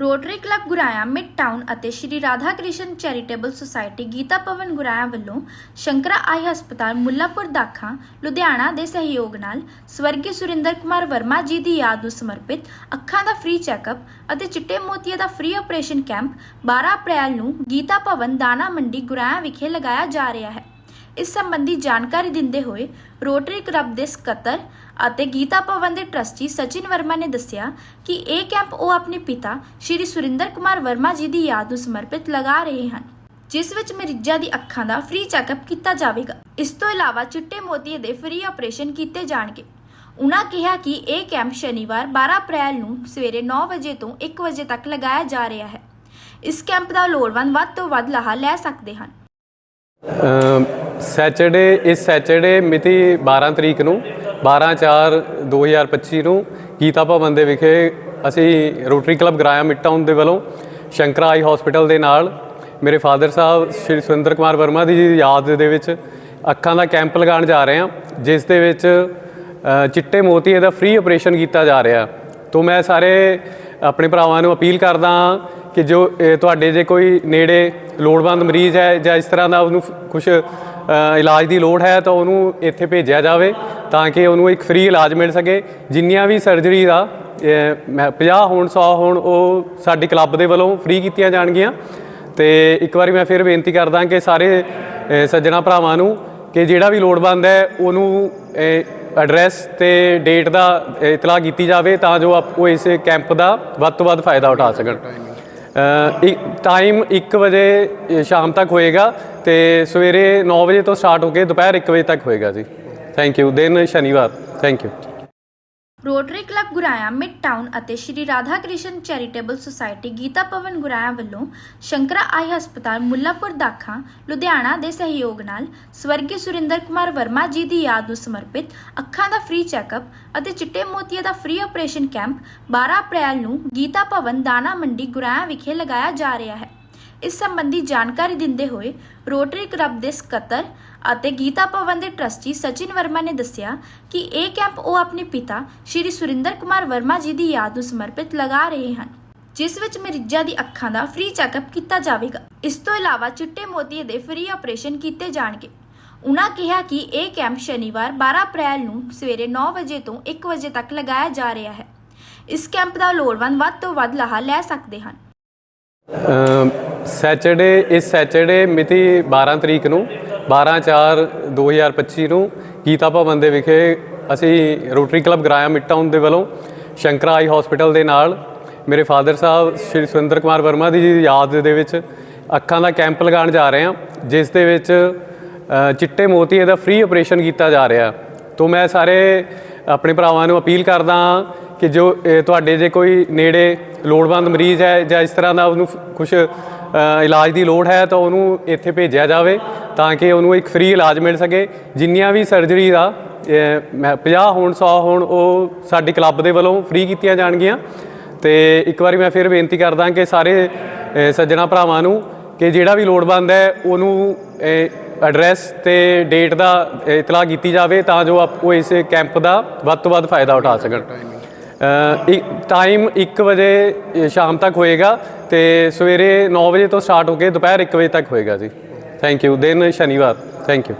Rotary club ਗੁਰਾਇਆ mid town ਅਤੇ Shri Radha Krishna charitable society Gita Bhawan Guraya ਵੱਲੋਂ ਸ਼ੰਕਰਾ ਆਈ ਹਸਪਤਾਲ ਮੁੱਲਾਪੁਰ ਦਾਖਾ, ਲੁਧਿਆਣਾ ਦੇ ਸਹਿਯੋਗ ਨਾਲ ਸਵਰਗੀ ਸੁਰਿੰਦਰ ਕੁਮਾਰ ਵਰਮਾ ਜੀ ਦੀ ਯਾਦ ਨੂੰ ਸਮਰਪਿਤ ਅੱਖਾਂ ਦਾ ਫ੍ਰੀ ਚੈੱਕਅਪ ਅਤੇ ਚਿੱਟੇ ਮੋਤੀਏ ਦਾ ਫ੍ਰੀ ਆਪਰੇਸ਼ਨ ਕੈਂਪ 12 ਅਪ੍ਰੈਲ ਨੂੰ ਗੀਤਾ ਭਵਨ ਦਾਣਾ ਮੰਡੀ ਗੁਰਾਇਆ ਵਿਖੇ ਲਗਾਇਆ ਜਾ ਰਿਹਾ ਹੈ। ਇਸ ਸੰਬੰਧੀ ਜਾਣਕਾਰੀ ਦਿੰਦੇ ਹੋਏ ਰੋਟਰੀ ਕਲੱਬ ਦੇ ਸਕੱਤਰ ਅਤੇ ਗੀਤਾ ਭਵਨ ਦੇ ਟਰਸਟੀ ਸਚਿਨ ਵਰਮਾ ਨੇ ਦੱਸਿਆ ਕਿ ਇਹ ਕੈਂਪ ਉਹ ਆਪਣੇ ਪਿਤਾ ਸ਼੍ਰੀ ਸੁਰਿੰਦਰ ਕੁਮਾਰ ਵਰਮਾ ਜੀ ਦੀ ਯਾਦ ਨੂੰ ਸਮਰਪਿਤ ਲਗਾ ਰਹੇ ਹਨ, ਜਿਸ ਵਿੱਚ ਮਰੀਜ਼ਾਂ ਦੀ ਅੱਖਾਂ ਦਾ ਫ੍ਰੀ ਚੈੱਕਅਪ ਕੀਤਾ ਜਾਵੇਗਾ। ਇਸ ਤੋਂ ਇਲਾਵਾ ਚਿੱਟੇ ਮੋਤੀਏ ਦੇ ਫ੍ਰੀ ਆਪਰੇਸ਼ਨ ਕੀਤੇ ਜਾਣਗੇ। ਉਨ੍ਹਾਂ ਕਿਹਾ ਕਿ ਇਹ ਕੈਂਪ ਸ਼ਨੀਵਾਰ 12 ਅਪ੍ਰੈਲ ਨੂੰ ਸਵੇਰੇ 9 ਵਜੇ ਤੋਂ 1 ਵਜੇ ਤੱਕ ਲਗਾਇਆ ਜਾ ਰਿਹਾ ਹੈ। ਇਸ ਕੈਂਪ ਦਾ ਲੋੜਵੰਦ ਵੱਧ ਤੋਂ ਵੱਧ ਲਾਹਾ ਲੈ ਸਕਦੇ ਹਨ। ਸੈਚਰਡੇ, ਇਸ ਸੈਚਰਡੇ ਮਿਤੀ 12 ਤਰੀਕ ਨੂੰ 12/4/2025 ਨੂੰ ਗੀਤਾ ਭਵਨ ਦੇ ਵਿਖੇ ਅਸੀਂ ਰੋਟਰੀ ਕਲੱਬ ਗਰਾਇਆ ਮਿੱਟਾਊਨ ਦੇ ਵੱਲੋਂ ਸ਼ੰਕਰਾ ਆਈ ਹਸਪੀਟਲ ਦੇ ਨਾਲ ਮੇਰੇ ਫਾਦਰ ਸਾਹਿਬ ਸ਼੍ਰੀ ਸੁਰਿੰਦਰ ਕੁਮਾਰ ਵਰਮਾ ਦੀ ਜੀ ਯਾਦ ਦੇ ਵਿੱਚ ਅੱਖਾਂ ਦਾ ਕੈਂਪ ਲਗਾਉਣ ਜਾ ਰਹੇ ਹਾਂ, ਜਿਸ ਦੇ ਵਿੱਚ ਚਿੱਟੇ ਮੋਤੀਏ ਦਾ ਫ੍ਰੀ ਆਪਰੇਸ਼ਨ ਕੀਤਾ ਜਾ ਰਿਹਾ। ਤੋਂ ਮੈਂ ਸਾਰੇ ਆਪਣੇ ਭਰਾਵਾਂ ਨੂੰ ਅਪੀਲ ਕਰਦਾ ਹਾਂ ਕਿ ਜੋ ਤੁਹਾਡੇ ਜੇ ਕੋਈ ਨੇੜੇ ਲੋੜਵੰਦ ਮਰੀਜ਼ ਹੈ ਜਾਂ ਇਸ ਤਰ੍ਹਾਂ ਦਾ ਉਹਨੂੰ ਕੁਝ ਇਲਾਜ ਦੀ ਲੋੜ ਹੈ ਤਾਂ ਉਹਨੂੰ ਇੱਥੇ ਭੇਜਿਆ ਜਾਵੇ ਤਾਂ ਕਿ ਉਹਨੂੰ ਇੱਕ ਫ੍ਰੀ ਇਲਾਜ ਮਿਲ ਸਕੇ। ਜਿੰਨੀਆਂ ਵੀ ਸਰਜਰੀ ਦਾ ਇਹ, 50 ਹੋਣ 100 ਹੋਣ ਉਹ ਸਾਡੀ ਕਲੱਬ ਦੇ ਵੱਲੋਂ ਫ੍ਰੀ ਕੀਤੀਆਂ ਜਾਣਗੀਆਂ। ਤੇ ਇੱਕ ਵਾਰੀ ਮੈਂ ਫਿਰ ਬੇਨਤੀ ਕਰਦਾ ਕਿ ਸਾਰੇ ਅ, ਸੱਜਣਾ ਭਰਾਵਾਂ ਨੂੰ ਕਿ ਜਿਹੜਾ ਵੀ ਲੋੜਵੰਦ ਹੈ ਉਹਨੂੰ ਐਡਰੈਸ ਤੇ ਡੇਟ ਦਾ ਇਤਲਾਹ ਕੀਤੀ ਜਾਵੇ ਤਾਂ ਜੋ ਆਪ ਉਹ ਇਸ ਕੈਂਪ ਦਾ ਵੱਧ ਤੋਂ ਵੱਧ ਫਾਇਦਾ ਉਠਾ ਸਕਣ। ਟਾਈਮ 1 ਵਜੇ ਸ਼ਾਮ ਤੱਕ ਹੋਏਗਾ ਤੇ ਸਵੇਰੇ 9 ਵਜੇ ਤੋਂ ਸਟਾਰਟ ਹੋ ਕੇ ਦੁਪਹਿਰ 1 ਵਜੇ ਤੱਕ ਹੋਏਗਾ ਜੀ। ਥੈਂਕ ਯੂ ਦਿਨ ਸ਼ਨੀਵਾਰ। Thank you Rotary Club Guraya Midtown ਅਤੇ ਸ਼੍ਰੀ ਰਾਧਾ ਕ੍ਰਿਸ਼ਨ ਚੈਰੀਟੇਬਲ ਸੁਸਾਇਟੀ ਗੀਤਾ ਭਵਨ ਗੁਰਾਇਆ ਵੱਲੋਂ ਸ਼ੰਕਰਾ ਆਈ ਹਸਪਤਾਲ ਮੁੱਲਾਪੁਰ ਦਾਖਾ, ਲੁਧਿਆਣਾ ਦੇ ਸਹਿਯੋਗ ਨਾਲ ਸਵਰਗੀ ਸੁਰਿੰਦਰ ਕੁਮਾਰ ਵਰਮਾ ਜੀ ਦੀ ਯਾਦ ਨੂੰ ਸਮਰਪਿਤ ਅੱਖਾਂ ਦਾ ਫ੍ਰੀ ਚੈੱਕਅਪ ਅਤੇ ਚਿੱਟੇ ਮੋਤੀਆ ਦਾ ਫ੍ਰੀ ਆਪਰੇਸ਼ਨ ਕੈਂਪ 12 ਅਪ੍ਰੈਲ ਨੂੰ ਗੀਤਾ ਭਵਨ ਦਾਣਾ ਮੰਡੀ ਗੁਰਾਇਆ ਵਿਖੇ ਲਗਾਇਆ ਜਾ ਰਿਹਾ ਹੈ। ਇਸ ਸੰਬੰਧੀ ਜਾਣਕਾਰੀ ਦਿੰਦੇ ਹੋਏ ਰੋਟਰੀ ਕਲੱਬ ਦੇ ਸਕੱਤਰ ਅਤੇ ਗੀਤਾ ਭਵਨ ਦੇ ਟਰਸਟੀ ਸਚਿਨ ਵਰਮਾ ਨੇ ਦੱਸਿਆ ਕਿ ਇਹ ਕੈਂਪ ਉਹ ਆਪਣੇ ਪਿਤਾ ਸ਼੍ਰੀ ਸੁਰਿੰਦਰ ਕੁਮਾਰ ਵਰਮਾ ਜੀ ਦੀ ਯਾਦ ਨੂੰ ਸਮਰਪਿਤ ਲਗਾ ਰਹੇ ਹਨ, ਜਿਸ ਵਿੱਚ ਮਰੀਜ਼ਾਂ ਦੀ ਅੱਖਾਂ ਦਾ ਫ੍ਰੀ ਚੈੱਕਅਪ ਕੀਤਾ ਜਾਵੇਗਾ। ਇਸ ਤੋਂ ਇਲਾਵਾ ਚਿੱਟੇ ਮੋਤੀ ਦੇ ਫ੍ਰੀ ਆਪਰੇਸ਼ਨ ਕੀਤੇ ਜਾਣਗੇ। ਉਨ੍ਹਾਂ ਕਿਹਾ ਕਿ ਇਹ ਕੈਂਪ ਸ਼ਨੀਵਾਰ 12 ਅਪ੍ਰੈਲ ਨੂੰ ਸਵੇਰੇ 9 ਵਜੇ ਤੋਂ 1 ਵਜੇ ਤੱਕ ਲਗਾਇਆ ਜਾ ਰਿਹਾ ਹੈ। ਇਸ ਕੈਂਪ ਦਾ ਲੋੜਵੰਦ ਵੱਧ ਤੋਂ ਵੱਧ ਲਾਹਾ ਲੈ ਸਕਦੇ ਹਨ। ਸੈਚਰਡੇ, ਇਸ ਸੈਚਰਡੇ ਮਿਤੀ 12 ਤਰੀਕ ਨੂੰ 12/4/2025 ਨੂੰ ਗੀਤਾ ਭਵਨ ਦੇ ਵਿਖੇ ਅਸੀਂ ਰੋਟਰੀ ਕਲੱਬ ਗਰਾਇਆ ਮਿੱਟਾਊਨ ਦੇ ਵੱਲੋਂ ਸ਼ੰਕਰਾ ਆਈ ਹਸਪੀਟਲ ਦੇ ਨਾਲ ਮੇਰੇ ਫਾਦਰ ਸਾਹਿਬ ਸ਼੍ਰੀ ਸੁਰਿੰਦਰ ਕੁਮਾਰ ਵਰਮਾ ਦੀ ਜੀ ਯਾਦ ਦੇ ਵਿੱਚ ਅੱਖਾਂ ਦਾ ਕੈਂਪ ਲਗਾਉਣ ਜਾ ਰਹੇ ਹਾਂ, ਜਿਸ ਦੇ ਵਿੱਚ ਚਿੱਟੇ ਮੋਤੀਏ ਦਾ ਫ੍ਰੀ ਆਪਰੇਸ਼ਨ ਕੀਤਾ ਜਾ ਰਿਹਾ। ਤੋਂ ਮੈਂ ਸਾਰੇ ਆਪਣੇ ਭਰਾਵਾਂ ਨੂੰ ਅਪੀਲ ਕਰਦਾ ਹਾਂ ਕਿ ਜੋ ਤੁਹਾਡੇ ਜੇ ਕੋਈ ਨੇੜੇ ਲੋੜਵੰਦ ਮਰੀਜ਼ ਹੈ ਜਾਂ ਇਸ ਤਰ੍ਹਾਂ ਦਾ ਉਹਨੂੰ ਕੁਝ ਇਲਾਜ ਦੀ ਲੋੜ ਹੈ ਤਾਂ ਉਹਨੂੰ ਇੱਥੇ ਭੇਜਿਆ ਜਾਵੇ ਤਾਂ ਕਿ ਉਹਨੂੰ ਇੱਕ ਫ੍ਰੀ ਇਲਾਜ ਮਿਲ ਸਕੇ। ਜਿੰਨੀਆਂ ਵੀ ਸਰਜਰੀ ਦਾ ਇਹ, 50 ਹੋਣ 100 ਹੋਣ ਉਹ ਸਾਡੇ ਕਲੱਬ ਦੇ ਵੱਲੋਂ ਫ੍ਰੀ ਕੀਤੀਆਂ ਜਾਣਗੀਆਂ। ਤੇ ਇੱਕ ਵਾਰੀ ਮੈਂ ਫਿਰ ਬੇਨਤੀ ਕਰਦਾ ਕਿ ਸਾਰੇ ਅ, ਸੱਜਣਾ ਭਰਾਵਾਂ ਨੂੰ ਕਿ ਜਿਹੜਾ ਵੀ ਲੋੜਵੰਦ ਹੈ ਉਹਨੂੰ ਐਡਰੈਸ ਤੇ ਡੇਟ ਦਾ ਇਤਲਾਹ ਕੀਤੀ ਜਾਵੇ ਤਾਂ ਜੋ ਆਪ ਉਹ ਇਸ ਕੈਂਪ ਦਾ ਵੱਧ ਤੋਂ ਵੱਧ ਫਾਇਦਾ ਉਠਾ ਸਕਣ। ਟਾਈਮ 1 ਵਜੇ ਸ਼ਾਮ ਤੱਕ ਹੋਏਗਾ ਤੇ ਸਵੇਰੇ 9 ਵਜੇ ਤੋਂ ਸਟਾਰਟ ਹੋ ਕੇ ਦੁਪਹਿਰ 1 ਵਜੇ ਤੱਕ ਹੋਏਗਾ ਜੀ। ਥੈਂਕ ਯੂ ਦਿਨ ਸ਼ਨੀਵਾਰ। Thank you